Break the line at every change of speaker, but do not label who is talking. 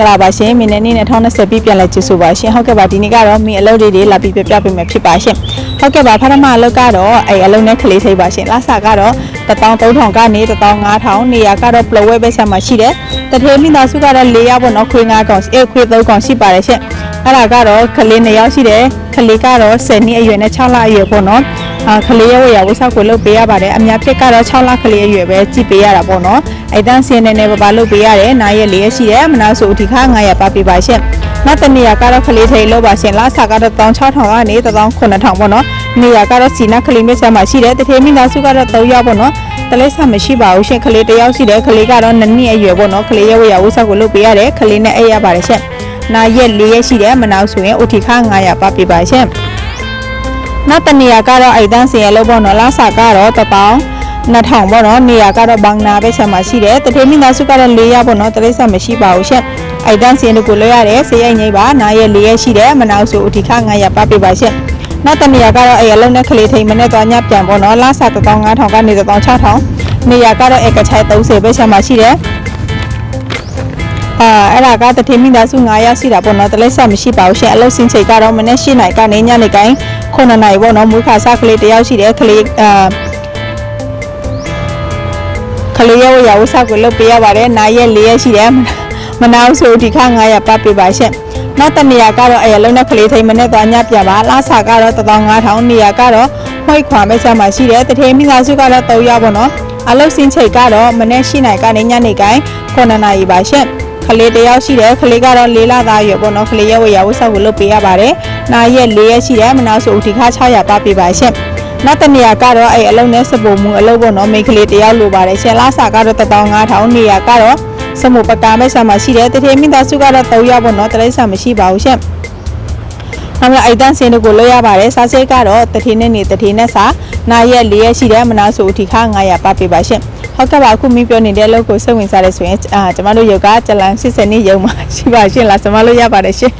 ္ဂလာပါရှင်မင်းနဲ့နေ့2020ပြည့်ပြန်လဲကျေးဇူးပါရှင်ဟုတ်ကဲ့ပါဒီနေ့ကတော့မင်းအလုပ်တွေတွေလာပြီးပြပြပေးမယ်ဖြစ်ပါရှင်ဟုတ်ကဲ့ပါဖထမအလုပ်ကတော့အဲအလုပ်နဲ့ကလေးစိတ်ပါရှင်လာစာကတော့13000ကနေ15000နေရာကတော့ပလဝဲပဲဆက်မှာရှိတယ်တထေမိသားစုကတော့၄ရောက်ပေါ့နော်ခွေး9ကောင်အေးခွေး3ကောင်ရှိပါတယ်ရှင်အဲ့ဒါကတော့ကလေး2ယောက်ရှိတယ်ကလေးကတော့10နှစ်အရွယ်နဲ့6လအရွယ်ပေါ့နော်အာ ကလေးရဲ့ဝေယဝဆောက်ကိုလုပ်ပေးရပါတယ်အများဖြစ်ကတော့6လကလေးအရွယ်ပဲကြည့်ပေးရတာပေါ့နော်အဲ့တန်းစင်းနေနေပါပါလုပ်ပေးရတယ်နားရက်လေးရရှိတယ်မနာဆိုအထိခ900ပါပေးပါရှင်နောက်တနေရာကတော့ကလေးထိန်လုပ်ပါရှင်လားစာကတော့16000ကနေ19000ပေါ့နော်နေရာကတော့စီနာကလေးမြက်ဆက်မှာရှိတယ်တထေမိသားစုကတော့3ယောက်ပေါ့နော်တလေးဆာမရှိပါဘူးရှင်ကလေးတစ်ယောက်ရှိတယ်ကလေးကတော့2နှစ်အရွယ်ပေါ့နော်ကလေးရဲ့ဝေယဝဆောက်ကိုလုပ်ပေးရတယ်ကလေးနဲ့အိပ်ရပါတယ်ရှင်နားရက်လေးရရှိတယ်မနာဆိုရင်အထိခ900ပါပေးပါရှင် နောက်တနေရာကတော့အိုက်တန်းစင်ရလို့ပေါ့နော်လာစာကတော့တပေါင်း2000ပေါ့နော်နေရာကတော့ဘန်နာပဲဆက်မှာရှိတယ်တထေမိသားစုကတော့၄ရက်ပေါ့နော်တရိတ်ဆက်မရှိပါဘူးရှင့်အိုက်တန်းစင်တို့ကိုလွှဲရတယ်ဆေးရိုက်ငိမ့်ပါနားရက်၄ရက်ရှိတယ်မနောက်ဆိုအထိခ900ပါပေးပါရှင့်နောက်တနေရာကတော့အဲ့အလုံးနဲ့ကလေးထိန်မနဲ့သွားညပြန်ပေါ့နော်လာစာ15000ကနေ16000နေရာကတော့အကချိုင်30ပဲဆက်မှာရှိတယ်အာအဲ့ဒါကတထေမိသားစု9ယောက်ရှိတာပေါ့နော်တလက်ဆက်မရှိပါဘူးရှင်အလုပ်စင်ချိန်ကတော့မနေ့၈နိုင်ကနေညနေတိုင်း 9နိုင်ပေါ့နော်မူခါစားကလေးတယောက်ရှိတယ်ကလေးအာကလေးရဲ့ဝရဝဆောက်ကိုလုပ်ပေးရပါတယ်နားရက်၄ရက်ရှိတယ်မနာဘူးဆိုဒီခါ900ပတ်ပေးပါရှင်နောက်တနေရာကတော့အဲ့အလုံးနဲ့ကလေးထိန်မနဲ့သွားညပြန်ပါလာစာကတော့15000နေရာကတော့မှိတ်ခွာမဲ့ဆက်မှာရှိတယ်တထေမိသားစုကတော့3ယောက်ပေါ့နော်အလုပ်စင်ချိန်ကတော့မနေ့၈နိုင်ကနေညနေတိုင်း9နိုင်ပါရှင်ကလေးတစ်ယောက်ရှိတယ်ကလေးကတော့လေးလသားရွယ်ပေါ့နော်ကလေးရဲ့ဝေယဝဆောက်ကိုလုပ်ပေးရပါတယ်။ နာရက်၄ရက်ရှိတယ်မနောက်ဆိုဦးဒီခါ600ပါပေးပါရှင့်။နောက်တစ်နေရာကတော့အဲ့အလုံးနဲ့စပုံမှုအလုံးပေါ့နော်မိန်းကလေးတစ်ယောက်လိုပါတယ်ရှင်လာစာကတော့15000နေရာကတော့စမှုပကာမဲ့ဆာမှာရှိတယ်တထေမိသားစုကတော့3ယောက်ပေါ့နော်တရိတ်ဆာမရှိပါဘူးရှင့်။နောက်အိုက်တန်စင်တို့ကိုလွှဲရပါတယ်စားစိတ်ကတော့တထေနဲ့နေတထေနဲ့စာနာရက်၄ရက်ရှိတယ်မနောက်ဆိုဦးဒီခါ900ပါပေးပါရှင့်။ဟုတ်ကဲ့ပါအခုမိပြောနေတဲ့အလုပ်ကိုစိတ်ဝင်စားရဲဆိုရင်အာကျမတို့ယောဂကျလန်80နှစ်ရုံမှာရှိပါရှင်လားကျမတို့ရပါတယ်ရှင်